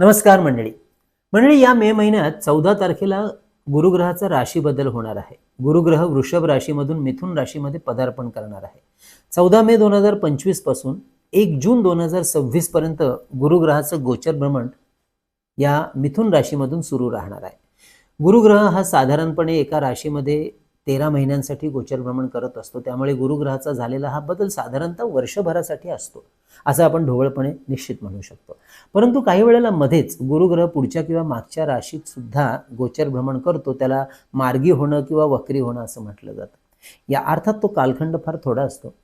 नमस्कार मंडळी. मंडळी या मे महिन्यात चौदा तारखेला गुरुग्रहाचा राशी बदल होणार आहे. गुरुग्रह वृषभ राशीमधून मिथुन राशीमध्ये पदार्पण करणार आहे. चौदा मे दोन हजार पंचवीसपासून एक जून दोन हजार सव्वीस पर्यंत गुरुग्रहाचं गोचर भ्रमण या मिथुन राशीमधून सुरू राहणार आहे. गुरुग्रह हा साधारणपणे एका राशीमध्ये तेरा महिन्यांसाठी गोचर भ्रमण करत असतो. त्यामुळे गुरुग्रहाचा झालेला हा बदल साधारणतः वर्षभरासाठी असतो. असं आपण ढोबळपणे निश्चित म्हणू शकतो. परंतु काही वेळेला मध्येच गुरुग्रह पुढच्या किंवा मागच्या राशीत सुद्धा गोचर भ्रमण करतो. त्याला मार्गी होणं किंवा वक्री होणं असं म्हटलं जातं. या अर्थात तो कालखंड फार थोडा असतो.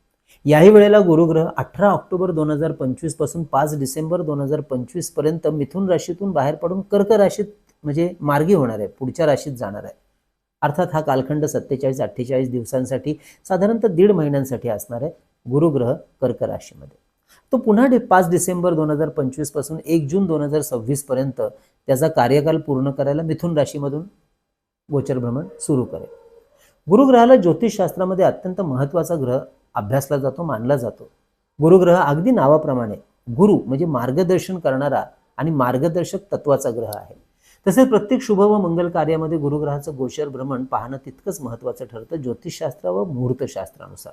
याही वेळेला गुरुग्रह अठरा ऑक्टोबर दोन हजार पंचवीसपासून पाच डिसेंबर दोन हजार पंचवीसपर्यंत मिथुन राशीतून बाहेर पडून कर्क राशीत म्हणजे मार्गी होणार आहे. पुढच्या राशीत जाणार आहे. अर्थात हा कालखंड सत्तेचाळीस अठ्ठेचाळीस दिवसांसाठी साधारणतः दीड महिन्यांसाठी असणार आहे गुरुग्रह कर्क राशीमध्ये. तो पुन्हा डे पाच डिसेंबर दोन हजार पंचवीसपासून एक जून दोन हजार सव्वीस पर्यंत त्याचा कार्यकाल पूर्ण करायला मिथुन राशीमधून गोचर भ्रमण सुरू करेल. गुरुग्रहाला ज्योतिषशास्त्रामध्ये अत्यंत महत्त्वाचा ग्रह अभ्यासला जातो मानला जातो. गुरुग्रह अगदी नावाप्रमाणे गुरु म्हणजे मार्गदर्शन करणारा आणि मार्गदर्शक तत्वाचा ग्रह आहे. तसेच प्रत्येक शुभ व मंगल कार्यामध्ये गुरुग्रहाचं गोचर भ्रमण पाहणं तितकंच महत्त्वाचं ठरतं ज्योतिषशास्त्र व मुहूर्तशास्त्रानुसार.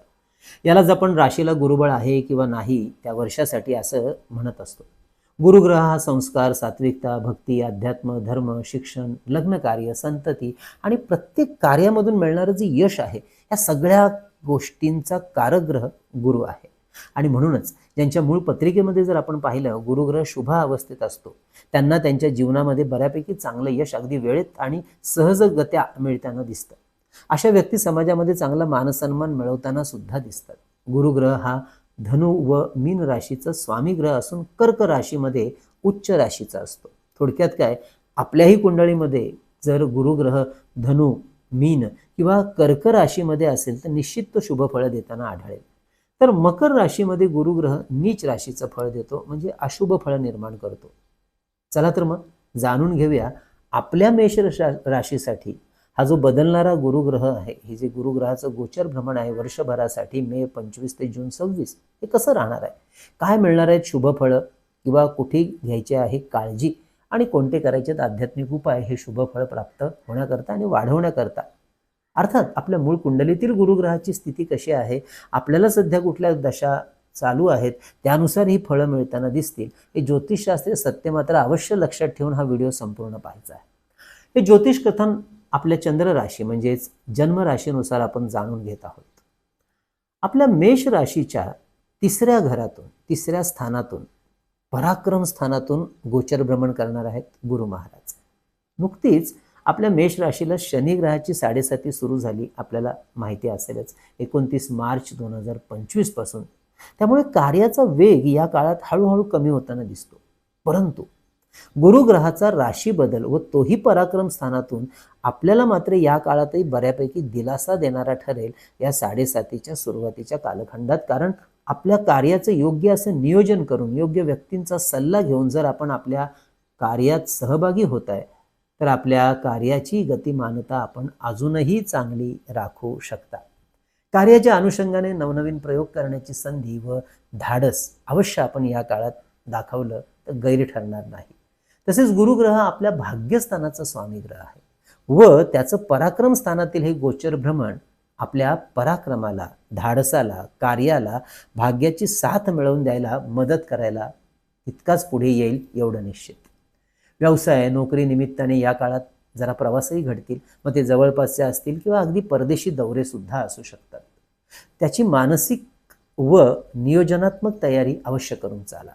यालाच आपण राशीला गुरुबळ आहे किंवा नाही त्या वर्षासाठी असं म्हणत असतो. गुरुग्रह हा संस्कार सात्विकता भक्ती अध्यात्म धर्म शिक्षण लग्न कार्य संतती आणि प्रत्येक कार्यामधून मिळणारं जे यश आहे या सगळ्या गोष्टींचा कारग्रह गुरु आहे. आणि म्हणूनच ज्यांच्या मूळ पत्रिकेमध्ये जर आपण पाहिलं गुरुग्रह शुभ अवस्थेत असतो. त्यांना त्यांच्या जीवनामध्ये बऱ्यापैकी चांगलं यश अगदी वेळेत आणि सहजगत्या मिळताना दिसतं. अशा व्यक्ती समाजामध्ये चांगला मानसन्मान मिळवताना सुद्धा दिसतात. गुरुग्रह हा धनु व मीन राशीचा स्वामी ग्रह असून कर्क राशीमध्ये उच्च राशीचा असतो. थोडक्यात काय? आपल्याही कुंडळीमध्ये जर गुरुग्रह धनु मीन किंवा कर्क राशीमध्ये असेल तर निश्चित तो शुभफळ देताना आढळेल. तर मकर राशीमध्ये गुरुग्रह नीच राशीचं फळ देतो म्हणजे अशुभ फळ निर्माण करतो. चला तर मग जाणून घेऊया आपल्या मेष राशीसाठी हा जो बदलणारा गुरुग्रह आहे हे जे गुरुग्रहाचं गोचर भ्रमण आहे वर्षभरासाठी मे पंचवीस ते जून सव्वीस हे कसं राहणार आहे? काय मिळणार आहेत शुभ फळं किंवा कुठे घ्यायचे आहे काळजी? आणि कोणते करायचे आहेत आध्यात्मिक उपाय हे शुभ फळ प्राप्त होण्याकरता आणि वाढवण्याकरता? अर्थात आपल्या मूळ कुंडलीतील गुरुग्रहाची स्थिती कशी आहे आपल्याला सध्या कुठल्या दशा चालू आहेत त्यानुसार ही फळं मिळताना दिसतील हे ज्योतिषशास्त्रीय सत्य मात्र अवश्य लक्षात ठेवून हा व्हिडिओ संपूर्ण पाहायचा आहे. हे ज्योतिष कथन आपल्या चंद्र राशी म्हणजेच जन्म राशीनुसार आपण जाणून घेत आहोत. आपल्या मेष राशीच्या तिसऱ्या घरातून तिसऱ्या स्थानातून पराक्रम स्थानातून गोचर भ्रमण करणार आहेत गुरु महाराज. नुकतीच आपल्या मेष राशीला शनिग्रहाची साडेसाती सुरू झाली आपल्याला माहिती असेलच. एकोणतीस मार्च दोन हजार पंचवीसपासून त्यामुळे कार्याचा वेग या काळात हळूहळू कमी होताना दिसतो. परंतु गुरुग्रहाचा राशी बदल व तोही पराक्रम स्थानातून आपल्याला मात्र या काळातही बऱ्यापैकी दिलासा देणारा ठरेल या साडेसातीच्या सुरुवातीच्या कालखंडात. कारण आपल्या कार्याचं योग्य असं नियोजन करून योग्य व्यक्तींचा सल्ला घेऊन जर आपण आपल्या कार्यात सहभागी होत आहे तर आपल्या कार्याची गतिमानता आपण अजूनही चांगली राखू शकता. कार्याच्या अनुषंगाने नवनवीन प्रयोग करण्याची संधी व धाडस अवश्य आपण या काळात दाखवलं तर गैर ठरणार नाही. तसेच गुरुग्रह आपल्या भाग्यस्थानाचा स्वामी ग्रह आहे व त्याचं पराक्रम स्थानातील हे गोचर भ्रमण आपल्या पराक्रमाला धाडसाला कार्याला भाग्याची साथ मिळवून द्यायला मदत करायला तितकाच पुढे येईल एवढं निश्चित. व्यवसाय नोकरी निमित्ताने या काळात जरा प्रवासही घडतील. मग ते जवळपासचे असतील किंवा अगदी परदेशी दौरे सुद्धा असू शकतात. त्याची मानसिक व नियोजनात्मक तयारी अवश्य करून चाला.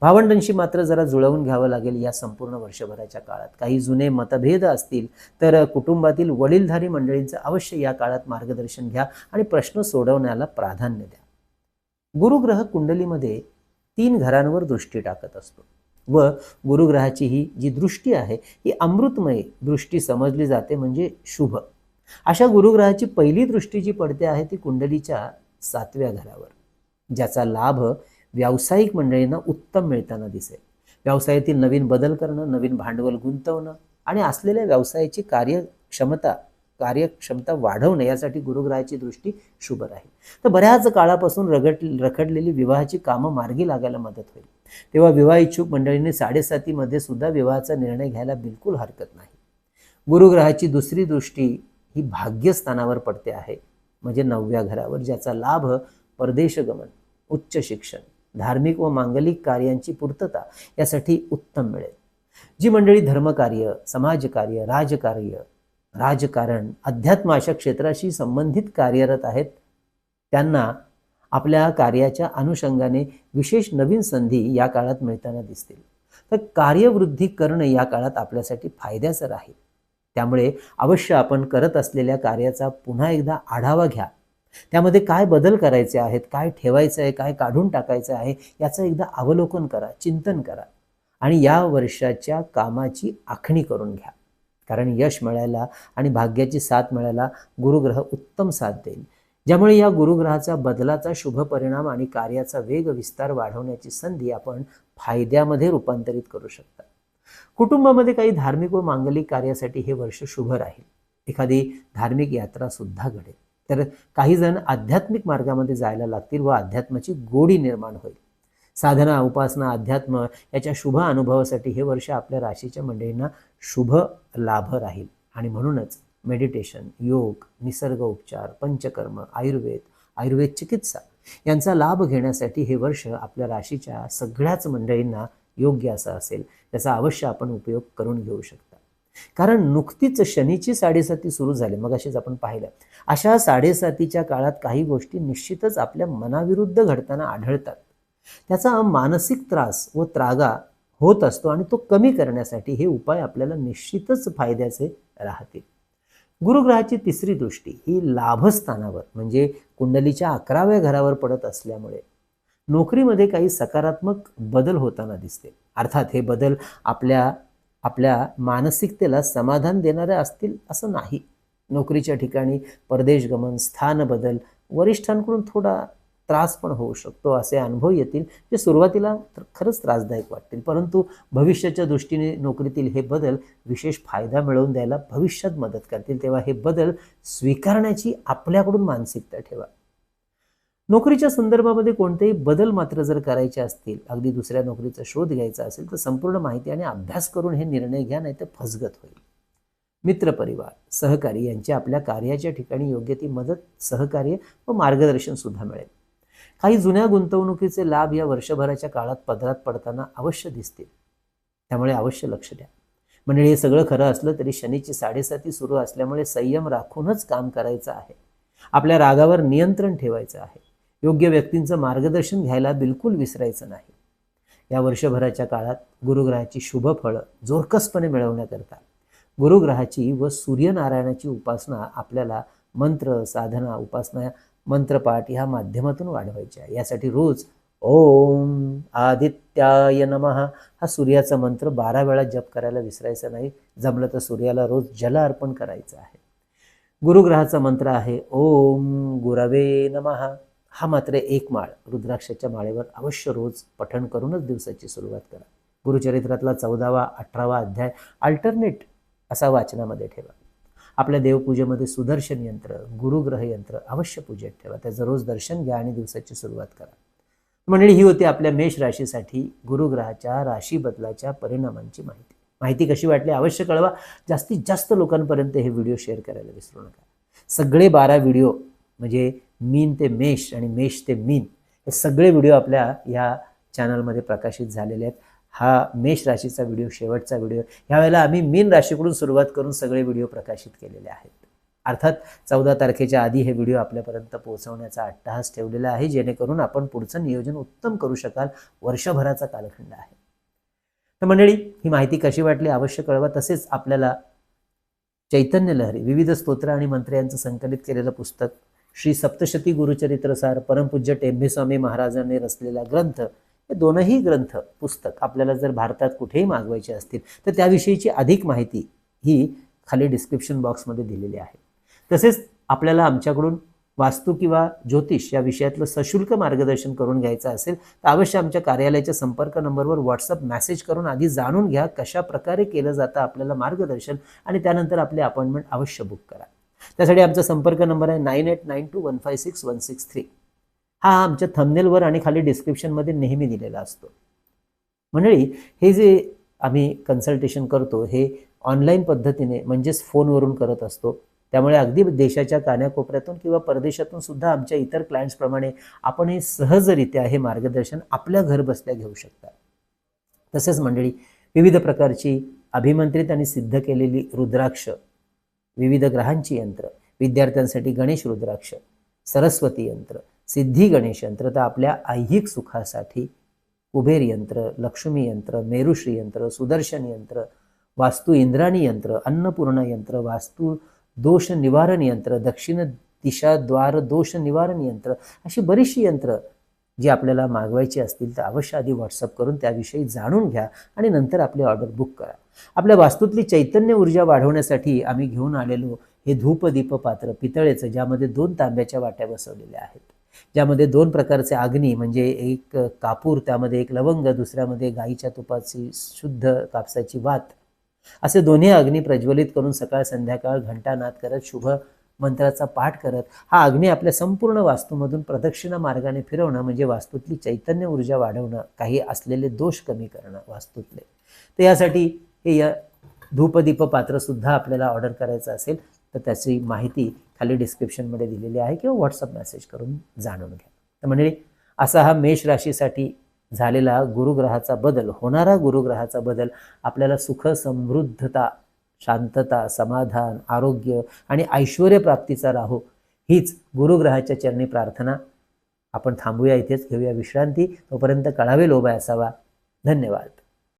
भावंडांशी मात्र जरा जुळवून घ्यावं लागेल या संपूर्ण वर्षभराच्या काळात. काही जुने मतभेद असतील तर कुटुंबातील वडीलधारी मंडळींचं अवश्य या काळात मार्गदर्शन घ्या आणि प्रश्न सोडवण्याला प्राधान्य द्या. गुरुग्रह कुंडलीमध्ये तीन घरांवर दृष्टी टाकत असतो. व गुरुग्रहाची ही जी दृष्टी आहे ही अमृतमय दृष्टी समजली जाते म्हणजे शुभ. अशा गुरुग्रहाची पहिली दृष्टी जी पडते आहे ती कुंडलीच्या सातव्या घरावर. ज्याचा लाभ व्यावसायिक मंडळींना उत्तम मिळताना दिसेल. व्यवसायातील नवीन बदल करणं नवीन भांडवल गुंतवणं आणि असलेल्या व्यवसायाची कार्यक्षमता कार्यक्षमता वाढवणं यासाठी गुरुग्रहाची दृष्टी शुभ राहील. तर बऱ्याच काळापासून रगट रखडलेली विवाहाची कामं मार्गी लागायला मदत होईल. तेव्हा विवाह इच्छुक मंडळींनी साडेसातीमध्ये सुद्धा विवाहाचा निर्णय घ्यायला बिलकुल हरकत नाही. गुरुग्रहाची दुसरी दृष्टी ही भाग्यस्थानावर पडते आहे. म्हणजे नवव्या घरावर ज्याचा लाभ परदेशगमन उच्च शिक्षण धार्मिक व मांगलिक कार्यांची पूर्तता यासाठी उत्तम मिळेल. जी मंडळी धर्मकार्य समाजकार्य राजकार्य राजकारण अध्यात्म अशा क्षेत्राशी संबंधित कार्यरत आहेत त्यांना आपल्या कार्याच्या अनुषंगाने विशेष नवीन संधी या काळात मिळताना दिसतील. तर कार्यवृद्धी करणं या काळात आपल्यासाठी फायद्याचं राहील. त्यामुळे अवश्य आपण करत असलेल्या कार्याचा पुन्हा एकदा आढावा घ्या. त्यामध्ये काय बदल करायचे आहेत काय ठेवायचं आहे काय काढून टाकायचं आहे याचं एकदा अवलोकन करा चिंतन करा आणि या वर्षाच्या कामाची आखणी करून घ्या. कारण यश मिळायला आणि भाग्याची साथ मिळायला गुरुग्रह उत्तम साथ देईल. ज्यामुळे या गुरुग्रहाचा बदलाचा शुभ परिणाम आणि कार्याचा वेग विस्तार वाढवण्याची संधी आपण फायद्यामध्ये रूपांतरित करू शकता. कुटुंबामध्ये काही धार्मिक व मांगलिक कार्यासाठी हे वर्ष शुभ राहील. एखादी धार्मिक यात्रा सुद्धा घडेल. तर काही जण आध्यात्मिक मार्गामध्ये जायला लागतील व अध्यात्माची गोडी निर्माण होईल. साधना उपासना अध्यात्म याच्या शुभ अनुभवासाठी हे वर्ष आपल्या राशीच्या मंडळींना शुभ लाभ राहील. आणि म्हणूनच मेडिटेशन योग निसर्ग उपचार पंचकर्म आयुर्वेद आयुर्वेद चिकित्सा यांचा लाभ घेण्यासाठी हे वर्ष आपल्या राशीच्या सगळ्याच मंडळींना योग्य असं असेल त्याचा अवश्य आपण उपयोग करून घेऊ शकता. कारण नुकतीच शनीची साडेसाती सुरू झाली मग अशीच आपण पाहिलं. अशा साडेसातीच्या काळात काही गोष्टी निश्चितच आपल्या मनाविरुद्ध घडताना आढळतात. त्याचा मानसिक त्रास व त्रागा होत असतो आणि तो कमी करण्यासाठी हे उपाय आपल्याला निश्चितच फायद्याचे राहतील. गुरुग्रहाची तिसरी दृष्टी ही लाभस्थानावर म्हणजे कुंडलीच्या अकराव्या घरावर पडत असल्यामुळे. नोकरीमध्ये काही सकारात्मक बदल होताना दिसते. अर्थात हे बदल आपल्या आपल्या मानसिकतेला समाधान देणारे असतील असं नाही. नोकरीच्या ठिकाणी परदेश गमन स्थान बदल वरिष्ठांकडून थोडा त्रास पण होऊ शकतो असे अनुभव येतील जे सुरुवातीला तर खरंच त्रासदायक वाटतील. परंतु भविष्याच्या दृष्टीने नोकरीतील हे बदल विशेष फायदा मिळवून द्यायला भविष्यात मदत करतील. तेव्हा हे बदल स्वीकारण्याची आपल्याकडून मानसिकता ठेवा. नोकरीच्या संदर्भामध्ये कोणतेही बदल मात्र जर करायचे असतील अगदी दुसऱ्या नोकरीचा शोध घ्यायचा असेल तर संपूर्ण माहिती आणि अभ्यास करून हे निर्णय घ्या नाही तर फसगत होईल. मित्रपरिवार सहकारी यांची आपल्या कार्याच्या ठिकाणी योग्य ती मदत सहकार्य व मार्गदर्शन सुद्धा मिळेल. काही जुन्या गुंतवणुकीचे लाभ या वर्षभराच्या काळात पदरात पडताना अवश्य दिसतील. त्यामुळे अवश्य लक्ष द्या. म्हणजे हे सगळं खरं असलं तरी शनीची साडेसाती सुरू असल्यामुळे संयम राखूनच काम करायचं आहे. आपल्या रागावर नियंत्रण ठेवायचं आहे. योग्य व्यक्तींचं मार्गदर्शन घ्यायला बिलकुल विसरायचं नाही. या वर्षभराच्या काळात गुरुग्रहाची शुभ फळं जोरकसपणे मिळवण्याकरता गुरुग्रहाची व सूर्यनारायणाची उपासना आपल्याला मंत्र साधना उपासना मंत्रपाठ ह्या माध्यमातून वाढवायची आहे. यासाठी रोज ओम आदित्याय नमः हा सूर्याचा मंत्र बारा वेळा जप करायला विसरायचा नाही. जमलं तर सूर्याला रोज जल अर्पण करायचं आहे. गुरुग्रहाचा मंत्र आहे ओम गुरवे नमः. हा मात्र एक माळ. रुद्राक्षाच्या माळेवर अवश्य रोज पठण करूनच दिवसाची सुरुवात करा. गुरुचरित्रातला चौदावा अठरावा अध्याय अल्टरनेट असा वाचनामध्ये ठेवा. आपल्या देवपूजेमध्ये सुदर्शन यंत्र गुरुग्रह यंत्र अवश्य पूजेत ठेवा. त्याचं रोज दर्शन घ्या आणि दिवसाची सुरुवात करा. मंडळी ही होती आपल्या मेष राशीसाठी गुरुग्रहाच्या राशी बदलाच्या परिणामांची माहिती. माहिती कशी वाटली अवश्य कळवा. जास्तीत जास्त लोकांपर्यंत हे व्हिडिओ शेअर करायला विसरू नका. सगळे बारा व्हिडिओ म्हणजे मीन ते मेष आणि मेष ते मीन हे सगळे व्हिडिओ आपल्या ह्या चॅनलमध्ये प्रकाशित झालेले आहेत. हा मेष राशीचा व्हिडिओ शेवटचा व्हिडिओ ह्यावेळेला आम्ही मीन राशीकडून सुरुवात करून सगळे व्हिडिओ प्रकाशित केलेले आहेत. अर्थात चौदा तारखेच्या आधी हे व्हिडिओ आपल्यापर्यंत पोहोचवण्याचा अट्टहास ठेवलेला आहे जेणेकरून आपण पुढचं नियोजन उत्तम करू शकाल. वर्षभराचा कालखंड आहे. तर मंडळी ही माहिती कशी वाटली अवश्य कळवा. तसेच आपल्याला चैतन्य लहरी विविध स्तोत्र आणि मंत्र यांचं संकलित केलेलं पुस्तक श्री सप्तशती गुरुचरित्रसार परमपूज्य टेंभेस्वामी महाराजांनी रचलेला ग्रंथ हे दोनही ग्रंथ पुस्तक आपल्याला जर भारतात कुठेही मागवायचे असतील तर त्याविषयीची अधिक माहिती ही खाली डिस्क्रिप्शन बॉक्समध्ये दिलेली आहे. तसेच आपल्याला आमच्याकडून वास्तू किंवा ज्योतिष या विषयातलं सशुल्क मार्गदर्शन करून घ्यायचं असेल तर अवश्य आमच्या कार्यालयाच्या संपर्क नंबरवर व्हॉट्सअप मेसेज करून आधी जाणून घ्या कशा प्रकारे केलं जातं आपल्याला मार्गदर्शन आणि त्यानंतर आपली अपॉइंटमेंट अवश्य बुक करा. त्यासाठी आमचा संपर्क नंबर आहे nine eight nine two one five six one six three हा आमच्या थंबनेलवर आणि खाली डिस्क्रिप्शनमध्ये नेहमी दिलेला असतो. मंडळी हे जे आम्ही कन्सल्टेशन करतो हे ऑनलाईन पद्धतीने म्हणजेच फोनवरून करत असतो त्यामुळे अगदी देशाच्या कान्याकोपऱ्यातून किंवा परदेशातून सुद्धा आमच्या इतर क्लायंट्सप्रमाणे आपण हे सहजरित्या हे मार्गदर्शन आपल्या घर बसल्या घेऊ शकता. तसेच मंडळी विविध प्रकारची अभिमंत्रित आणि सिद्ध केलेली रुद्राक्ष विविध ग्रहांची यंत्र विद्यार्थ्यांसाठी गणेश रुद्राक्ष सरस्वती यंत्र सिद्धी गणेश यंत्र तर आपल्या ऐहिक सुखासाठी कुबेर यंत्र लक्ष्मी यंत्र मेरुश्री यंत्र सुदर्शन यंत्र वास्तू इंद्राणी यंत्र अन्नपूर्ण यंत्र वास्तू दोष निवारण यंत्र दक्षिण दिशा द्वार दोष निवारण यंत्र अशी बरीचशी यंत्र जी आपल्याला मागवायची असतील तर अवश्य आधी व्हॉट्सअप करून त्याविषयी जाणून घ्या आणि नंतर आपली ऑर्डर बुक करा. आपल्या वास्तूतली चैतन्य ऊर्जा वाढवण्यासाठी आम्ही घेऊन आलेलो हे धूपदीप पात्र पितळेचं ज्यामध्ये दोन तांब्याच्या वाट्या बसवलेल्या आहेत. ज्यामध्ये दोन प्रकारचे अग्नी म्हणजे एक कापूर त्यामध्ये एक लवंग दुसऱ्यामध्ये गाईच्या तुपाची शुद्ध कापसाची वात. असे दोन्ही अग्नी प्रज्वलित करून सकाळ संध्याकाळ घंटानाद करत शुभ मंत्राचा पाठ करत हा अग्नी आपल्या संपूर्ण वास्तूमधून प्रदक्षिणा मार्गाने फिरवणं म्हणजे वास्तूतली चैतन्य ऊर्जा वाढवणं काही असलेले दोष कमी करणं वास्तूतले. तर यासाठी हे या धूपदीप पात्रसुद्धा आपल्याला ऑर्डर करायचं असेल. तर त्याची माहिती खाली डिस्क्रिप्शनमध्ये दिलेली आहे किंवा व्हॉट्सअप मेसेज करून जाणून घ्या. तर म्हणजे असा हा मेष राशीसाठी झालेला गुरुग्रहाचा बदल होणारा गुरुग्रहाचा बदल आपल्याला सुख समृद्धता शांतता समाधान आरोग्य आणि ऐश्वर प्राप्तीचा राहो हीच गुरुग्रहाच्या चरणी प्रार्थना. आपण थांबूया इथेच घेऊया विश्रांती. तोपर्यंत कळावे लोबाय असावा. धन्यवाद.